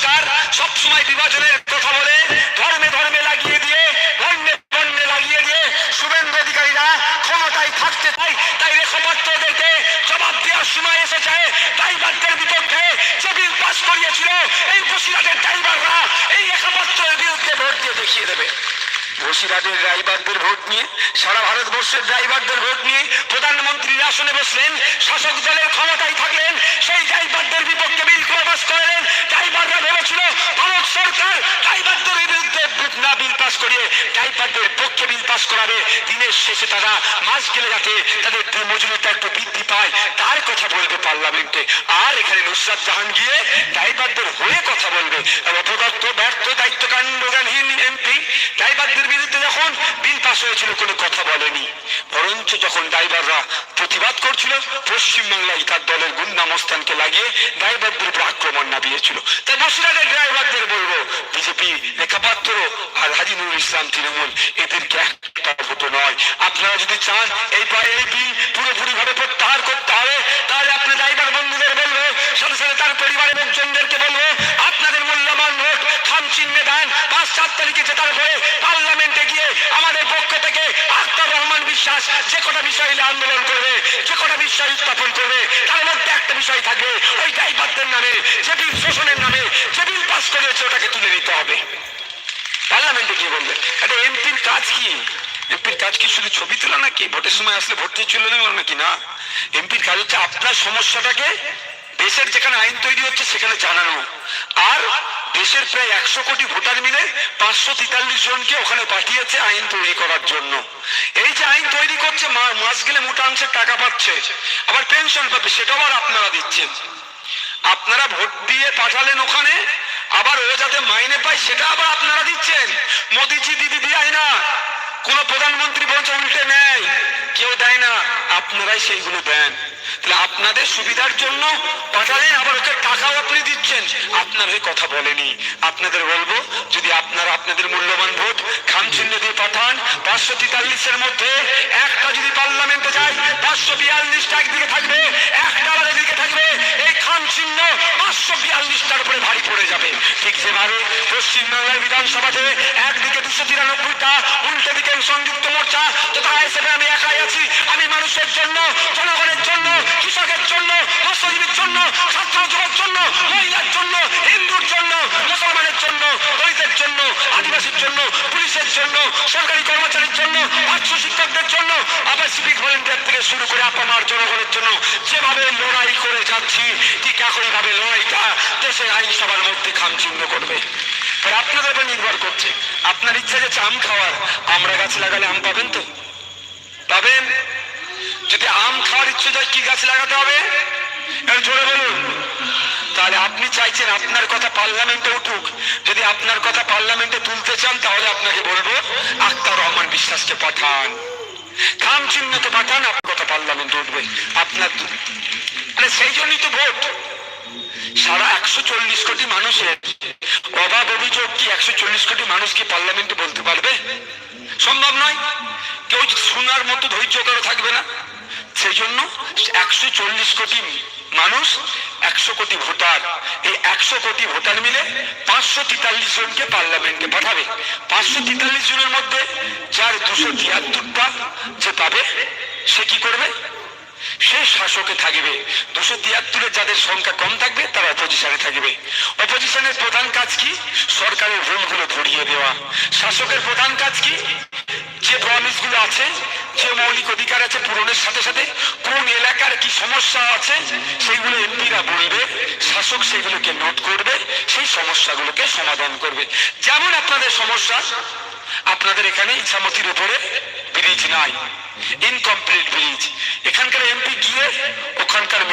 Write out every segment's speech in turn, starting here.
সরকার সবসময় বিভাজনের কথা বলে ধর্মে ধর্মে লাগিয়ে দিয়ে বন্যে বন্যে লাগিয়ে দিয়ে শুভেন্দু অধিকারীরা ক্ষমতায় থাকতে চায় তাই রেখাপাত্রদেরকে জবাব দেওয়ার সময় এসেছে ড্রাইভারদের বিপক্ষে যে বিল পাস করিয়েছিল এই বসিরাটের ড্রাইভাররা এই রেখাপাত্রের বিরুদ্ধে ভোট দিয়ে দেখিয়ে দেবে বসিরহাটের ড্রাইভারদের ভোট নিয়ে, সারা ভারতবর্ষের ড্রাইভারদের ভোট নিয়ে প্রধানমন্ত্রীর আসনে বসলেন, শাসক দলের ক্ষমতায় থাকলেন, সেই ড্রাইভারদের বিপক্ষে বিল পাস করলেন, ড্রাইভাররা ভেবেছিল ভারত সরকার ড্রাইভারদের বিরুদ্ধে না, বিল পাস করিয়ে ড্রাইভারদের পক্ষে বিল পাস করাবে। দিনের শেষে তারা মাস গেলে যাতে তাদের মজুরিটা একটু বৃদ্ধি পায়, তার কথা বলবে পার্লামেন্টে। আর এখানে নুসরাত জাহান গিয়ে ড্রাইভারদের হয়ে কথা বলবে। অপদত্ত ব্যর্থ, দায়িত্ব ড্রাইভারদের বিরুদ্ধে যখন বিল পাস হয়েছিল, কোনো কথা বলেনি। বরঞ্চ যখন ড্রাইভাররা প্রতিবাদ করছিল, পশ্চিমবাংলায় তার দলের গুন্ডামস্থানকে লাগিয়ে ড্রাইভারদের উপর আক্রমণ নামিয়েছিল। তাই বসিরহাটের ড্রাইভারদের বলব, বিজেপি, লেখাপাত্র আর হাজি নুরুল ইসলাম তৃণমূল, এদেরকে একটা ভোট নয়। আপনারা যদি চান, এই পা- এই বিল পুরোপুরি ভাবে প্রত্যাহার করতে হবে, তাহলে আপনি ড্রাইভার বন্ধুদের বলব, সাথে সাথে তার পরিবারের লোকজনদেরকে বলব, আপনাদের ভোট পাঁচ সাত তারিখে পার্লামেন্টে গিয়ে আমাদের পক্ষ থেকে রহমান বিশ্বাস যে কটা বিষয় আন্দোলন করবে, যে কটা বিষয় উত্থাপন করবে, তার মধ্যে একটা বিষয় থাকবে, ওই ড্রাইভারদের নামে, যে বিল শোষণের নামে, যে বিল পাস করেছে, ওটাকে তুলে নিতে হবে। পার্লামেন্টে গিয়ে বলবে, এটা এমপির কাজ কি? এমপির কাজ কি শুধু ছবি তোলা নাকি? ভোটের সময় আসলে ভোট চলে নেওয়া নাকি না? এমপির কাজ হচ্ছে আপনার সমস্যাটাকে দেশের যেখানে আইন তৈরি হচ্ছে, সেখানে জানানো। আর দেশের প্রায় একশো কোটি ভোটার মিলে পাঁচশো তেতাল্লিশ জনকে ওখানে পাঠিয়েছে আইন তৈরি করার জন্য। এই যে আইন তৈরি করছে মাস গেলে মোটা অংশের টাকা পাচ্ছে। আবার পেনশন পাবে, সেটাও আবার আপনারা দিচ্ছেন। আপনারা ভোট দিয়ে পাঠালেন ওখানে, আবার ও যাতে মাইনে পায়, সেটা আবার আপনারা দিচ্ছেন। মোদিজি দিদি কোন প্রধানমন্ত্রী বলছে উল্টে নেয়। কেউ দেয় না। আপনারাই সেইগুলো দেন। তাহলে আপনাদের সুবিধার জন্য পাঠালেন, আবার ওকে টাকাও আপনি দিচ্ছেন। আপনার হয়ে কথা বলেনি। আপনাদের বলব, যদি আপনারা আপনাদের মূল্যবান ভোট খামচিহ্ন দিয়ে পাঠান, পাঁচশো তেতাল্লিশের মধ্যে একটা যদি পার্লামেন্টে যায়, পাঁচশো বিয়াল্লিশটা একদিকে থাকবে একটা আলাদা দিকে থাকবে এই খাম চিহ্ন পাঁচশো বিয়াল্লিশটার উপরে ভারী পড়ে যাবে। ঠিক যেভাবে পশ্চিমবাংলার বিধানসভাতে একদিকে দুশো তিরানব্বইটা উল্টো দিকে সংযুক্ত মোর্চা, তথা হিসেবে আমি একাই আছি। মানুষের জন্য, জনগণের জন্য, কৃষকের জন্য মৎস্যজীবীর জন্য ছাত্র যুবক জন্য, মহিলার জন্য, হিন্দুর জন্য, মুসলমানের জন্য, দলিতের জন্য, আদিবাসীর জন্য, পুলিশের জন্য, সরকারি কর্মচারীর জন্য পার্শ্ব শিক্ষকদের জন্য, আবার সিভিক ভলেন্টিয়ার থেকে শুরু করে আপামার জনগণের জন্য, যেভাবে লড়াই করে যাচ্ছি, ঠিক একইভাবে লড়াইটা দেশের আইনসভার মধ্যে খামচিহ্ন করবে। আর আপনাদের উপর নির্ভর করছে আপনার ইচ্ছা যে আম খাওয়ার, আমরা গাছ লাগালে আম পাবেন তো? পাবেন? যদি আম খাওয়ার ইচ্ছে হয়, কি গাছ লাগাতে হবে? জোরে বলুন। তাহলে আপনি চাইছেন আপনার কথা পার্লামেন্টে উঠুক। যদি আপনার কথা পার্লামেন্টে তুলতে চান, তাহলে আপনাকে বলব, আক্তার রহমান বিশ্বাসকে পাঠান। খাম চিহ্নতে পাঠান, আপনার কথা পার্লামেন্টে উঠবে। আপনার মানে সেই জন্যই তো ভোট। সারা একশো চল্লিশ কোটি মানুষের অভাব, অভিযোগ কি একশো চল্লিশ কোটি মানুষ কি পার্লামেন্টে বলতে পারবে? সম্ভব নয়। কেউ শোনার মতো ধৈর্য করে থাকবে না। সেই জন্য একশো চল্লিশ কোটি মানুষ, একশো কোটি ভোটার। এই একশো কোটি ভোটার মিলে পাঁচশো তেতাল্লিশ জনকে পার্লামেন্টে পাঠাবে। পাঁচশো তেতাল্লিশ জনের মধ্যে যার দুশো তিয়াত্তরটা যে পাবে, সে কি করবে? সে শাসকে থাকবে। দুশো তিয়াত্তরে যাদের সংখ্যা কম থাকবে, তারা অপোজিশনে থাকবে। অপোজিশনের প্রধান কাজ কি? সরকারের ভুলগুলো ধরিয়ে দেওয়া। শাসকের প্রধান কাজ কি? যে প্রমিসগুলো আছে যে মৌলিক অধিকার আছে পূরণের সাথে সাথে কোন এলাকার কি সমস্যা আছে, সেইগুলো এমপিরা বলবে, শাসক সেগুলোকে নোট করবে, সেই সমস্যাগুলোকে সমাধান করবে। যেমন আপনাদের সমস্যা, আপনাদের এখানে ইচ্ছামতির উপরে ব্রিজ নাই ইনকমপ্লিট ব্রিজ। এখানকার এমপি গিয়ে ওখানকার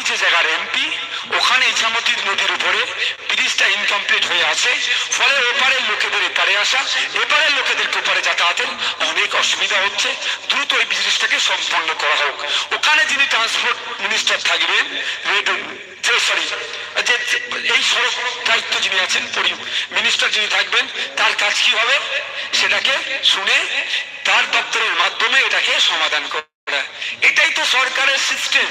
আমি যে জায়গার এমপি ওখানে ইছামতি নদীর উপরে ব্রিজটা ইনকমপ্লিট হয়ে আছে। ফলে ওপারের লোকেদের এপারে আসা, এপারের লোকেদেরকে ওপারে যাতায়াতের অনেক অসুবিধা হচ্ছে। দ্রুত ওই ব্রিজটাকে সম্পন্ন করা হোক। ওখানে যিনি ট্রান্সপোর্ট মিনিস্টার থাকবেন, রেড- যে সরি যে- এই সড়ক দায়িত্ব যিনি আছেন মিনিস্টার যিনি থাকবেন, তার কাজ কি হবে? সেটাকে শুনে তার দপ্তরের মাধ্যমে এটাকে সমাধান করা এটাই তো সরকারের সিস্টেম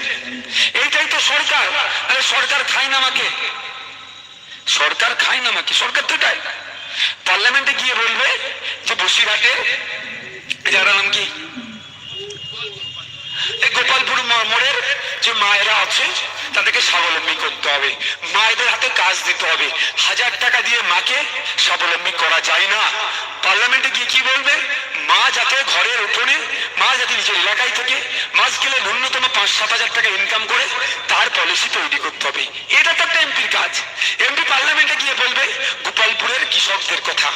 এইটাই তো সরকার। আরে সরকার খায় না আমাকে। সরকার খায় না নাকি সরকার তো এটাই। পার্লামেন্টে গিয়ে বলবে যে বসিরহাটে, যারা নাম কি? গোপালপুর মোড়ের যে মায়েরা আছে, তাদেরকে স্বাবলম্বী করতে হবে। মায়েদের হাতে কাজ দিতে হবে। হাজার টাকা দিয়ে মাকে স্বাবলম্বী করা যায় না। পার্লামেন্টে গিয়ে কি বলবে? মা যাতে ঘরের উঠোনে মা যাতে নিজের এলাকায় থেকে মাস গেলে ন্যূনতম পাঁচ সাত হাজার টাকা ইনকাম করে, তার পলিসি তৈরি করতে হবে। এটা তো একটা এমপির কাজ। এমপি পার্লামেন্টে গিয়ে বলবে, গোপালপুরের কৃষকদের কথা।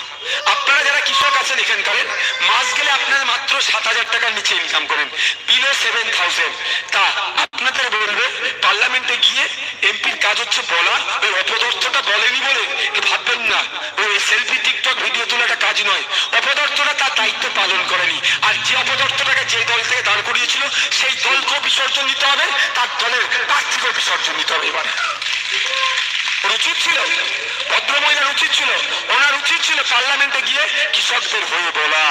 আপনারা যারা কৃষক আছেন এখানকার, মাস গেলে আপনারা মাত্র সাত হাজার টাকার নিচে ইনকাম করেন বিলো সেভেন থাউজেন্ড তা আপনাদের বলবে পার্লামেন্টে গিয়ে এমপির কাজ হচ্ছে বলা ওই অপদর্থটা বলেনি বলে, ভাববেন না। ওই সেলফি টিকটক ভিডিও একটা কাজ নয়। অপদার্থটা তার দায়িত্ব পালন করেনি। আর যে অপদার্থটাকে যে দল থেকে দাঁড় করিয়েছিল, সেই দলকেও বিসর্জন দিতে হবে, তার দলের প্রার্থীকেও বিসর্জন দিতে হবে এবার। উচিত ছিল, ভদ্রমহিলার উচিত ছিল, ওনার উচিত ছিল পার্লামেন্টে গিয়ে কৃষকদের হয়ে বলা।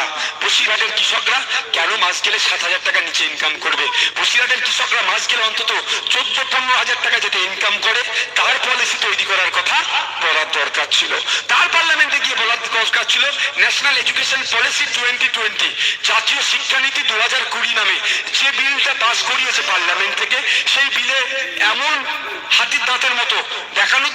বসিরহাটের কৃষকরা কেন মাস গেলে সাত হাজার টাকা নিচে ইনকাম করবে? বসিরহাটের কৃষকরা মাস গেলে অন্তত চোদ্দ, পনেরো হাজার টাকা যেতে ইনকাম করে, তার পলিসি তৈরি করার কথা বলার দরকার ছিল। তার পার্লামেন্টে গিয়ে বলার দরকার ছিল national education policy twenty twenty জাতীয় শিক্ষানীতি দু হাজার কুড়ি নামে যে বিলটা পাস করিয়েছে পার্লামেন্ট থেকে, সেই বিলে এমন হাতির দাঁতের মতো দেখানোর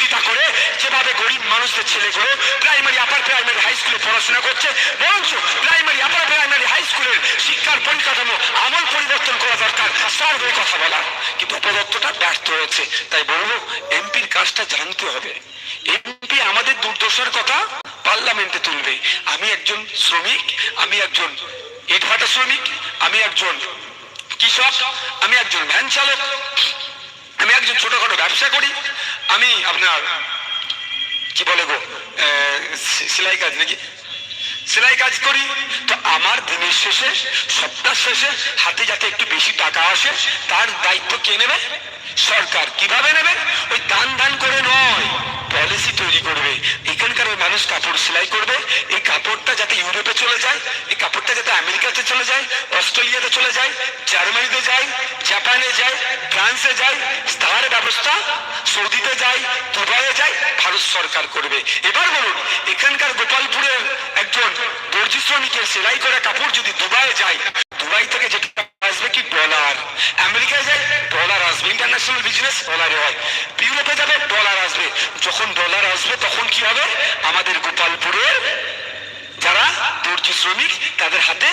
করে গরিব মানুষদের ছেলেগুলো প্রাইমারি আপার প্রাইমারি হাই স্কুলে পড়াশোনা করছে। বরঞ্চ প্রাইমারি আপার প্রাইমারি হাই স্কুলের শিক্ষার পরিকাঠামো আমল পরিবর্তন করা দরকার। সার্ভে কথা বলা। কিন্তু অপদত্তটা ব্যর্থ হয়েছে। তাই বলব এমপির কাজটা জানতে হবে। এমপি আমাদের দুর্দশার কথা পার্লামেন্টে তুলবে। আমি একজন শ্রমিক, আমি একজন ইটভাটা শ্রমিক, আমি একজন কৃষক, আমি একজন ভ্যান চালক, আমি একজন ছোটখাটো ব্যবসা করি, আমি আপনার কি বলে গো? সেলাই কাজ নাকি? সেলাই কাজ করি। তো আমার দিনের শেষে, সপ্তাহ শেষে হাতে যাতে একটু বেশি টাকা আসে, তার দায়িত্ব কে নেবে? সরকার কীভাবে নেবে? ওই দান দান করে নয় পলিসি তৈরি করবে। এখানকার ওই মানুষ কাপড় সেলাই করবে। এই কাপড়টা যাতে ইউরোপে চলে যায়, এই কাপড়টা যাতে আমেরিকাতে চলে যায়, অস্ট্রেলিয়াতে চলে যায়, জার্মানিতে যায়, জাপানে যায়, ফ্রান্সে যায় তার ব্যবস্থা সৌদিতে যায়, দুবাইয়ে যায়, ভারত সরকার করবে। এবার বলুন, এখানকার গোপালপুরের একজন দর্জি শ্রমিকের সেলাই করা কাপড় যদি দুবাইয়ে যায়, দুবাই থেকে যেটা আসবে কি ডলার আমেরিকায় যায় ডলার আসবে। ইন্টারন্যাশনাল বিজনেস ডলারে হয়। ইউরোপে যাবে ডলার আসবে। যখন ডলার আসবে, তখন কি হবে? আমাদের গোপালপুরের যারা দর্জি শ্রমিক, তাদের হাতে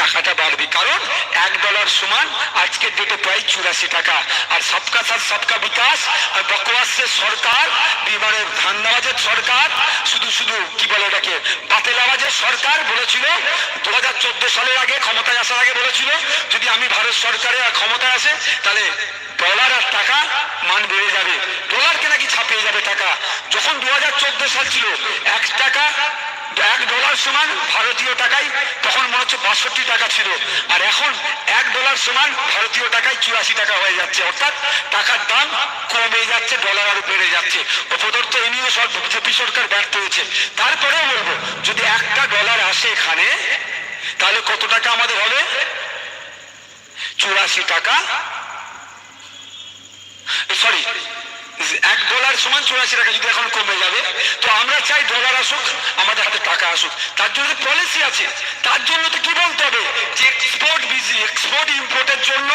টাকাটা বাড়বে। কারণ এক ডলার সমান আজকের ডেটে প্রায় চুরাশি টাকা। আর সবকা সাথ সবকা বিকাশ আর বকওয়াসের সরকার বিমানের ধান্দাবাজের সরকার, শুধু শুধু কি বলে এটাকে, বাতেলাবাজের সরকার বলেছিল দু হাজার চোদ্দ সালের আগে ক্ষমতায় আসার আগে বলেছিল, যদি আমি ভারত সরকারের ক্ষমতায় আসে, তাহলে ডলার আর টাকা মান বেড়ে যাবে। ডলারকে নাকি ছাপিয়ে যাবে টাকা। যখন দু হাজার চোদ্দ সাল ছিল, এক টাকা এক ডলার সমান ভারতীয় টাকায়, তখন মনে হচ্ছে বাষট্টি টাকা ছিল। আর এখন এক ডলার সমান ভারতীয় টাকায় চুরাশি টাকা হয়ে যাচ্ছে। অর্থাৎ টাকার দাম কমে যাচ্ছে, ডলার আরও বেড়ে যাচ্ছে। অপদার্থ এ নিয়ে সব বিজেপি সরকার ব্যর্থ হয়েছে। তারপরেও বলব, যদি একটা ডলার আসে এখানে, তাহলে কত টাকা আমাদের হবে? চুরাশি টাকা। সরি এক ডলার সমান চুরাশি টাকা যদি এখন কমে যাবে তো আমরা চাই ডলার আসুক আমাদের হাতে টাকা আসুক। তার জন্য পলিসি আছে, তার জন্য তো কি বলতে হবে? যে এক্সপোর্ট বিজি এক্সপোর্ট ইম্পোর্টের জন্য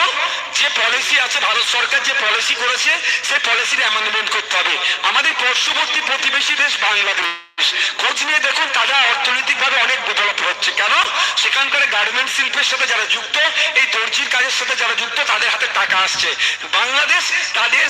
যে পলিসি আছে, ভারত সরকার যে পলিসি করেছে, সেই পলিসির অ্যামেন্ডমেন্ট করতে হবে। আমাদের পার্শ্ববর্তী প্রতিবেশী দেশ বাংলাদেশ। খোঁজ নিয়ে দেখুন, তারা অর্থনৈতিকভাবে অনেক ডেভেলপ হচ্ছে। কেন? সেখানকার গার্মেন্ট শিল্পের সাথে যারা যুক্ত, এই দর্জির কাজের সাথে যারা যুক্ত, তাদের হাতে টাকা আসছে। বাংলাদেশ, তাদের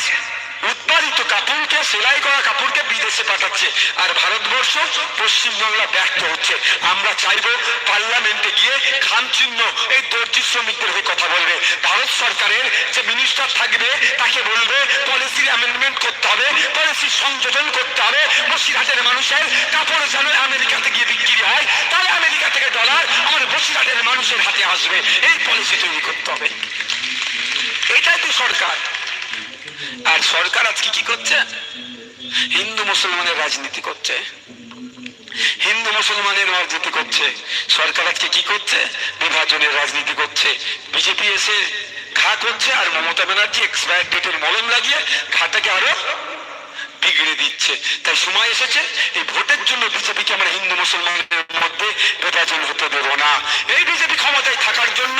উৎপাদিত কাপড়কে, সেলাই করা কাপড়কে বিদেশে পাঠাচ্ছে। আর ভারতবর্ষ পশ্চিমবাংলা ব্যর্থ হচ্ছে। আমরা চাইব পার্লামেন্টে গিয়ে খামচিহ্ন এই দর্জি শ্রমিকদের হয়ে কথা বলবে। ভারত সরকারের যে মিনিস্টার থাকবে, তাকে বলবে পলিসির অ্যামেন্ডমেন্ট করতে হবে পলিসি সংযোজন করতে হবে। বসিরহাটের মানুষের কাপড় যেন আমেরিকাতে গিয়ে বিক্রি হয়, তাহলে আমেরিকা থেকে ডলার আমার বসিরহাটের মানুষের হাতে আসবে। এই পলিসি তৈরি করতে হবে। এটাই তো সরকার। আর সরকার আজকে কি করছে? হিন্দু মুসলমানের রাজনীতি করছে। হিন্দু মুসলমানের রাজনীতি করছে। সরকার আজকে কি করছে? বিভাজনের রাজনীতি করছে। বিজেপি এসে ঘা করছে আর মমতা ব্যানার্জি এক্সপায়ার ডেটের মলম লাগিয়ে ঘাটাকে আরও বিগড়ে দিচ্ছে। তাই সময় এসেছে, এই ভোটের জন্য বিজেপিকে আমরা হিন্দু মুসলমানের মধ্যে বিভাজন হতে দেব না। এই বিজেপি ক্ষমতায় থাকার জন্য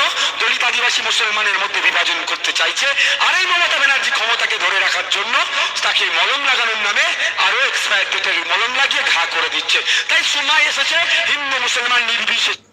আদিবাসী মুসলমানের মধ্যে বিভাজন করতে চাইছে আর এই মমতা ব্যানার্জি ক্ষমতাকে ধরে রাখার জন্য তাকে মলম লাগানোর নামে আরও এক্সপায়ার ডেটের মলম লাগিয়ে ঘা করে দিচ্ছে। তাই সময় এসেছে হিন্দু মুসলমান নির্বিশেষে।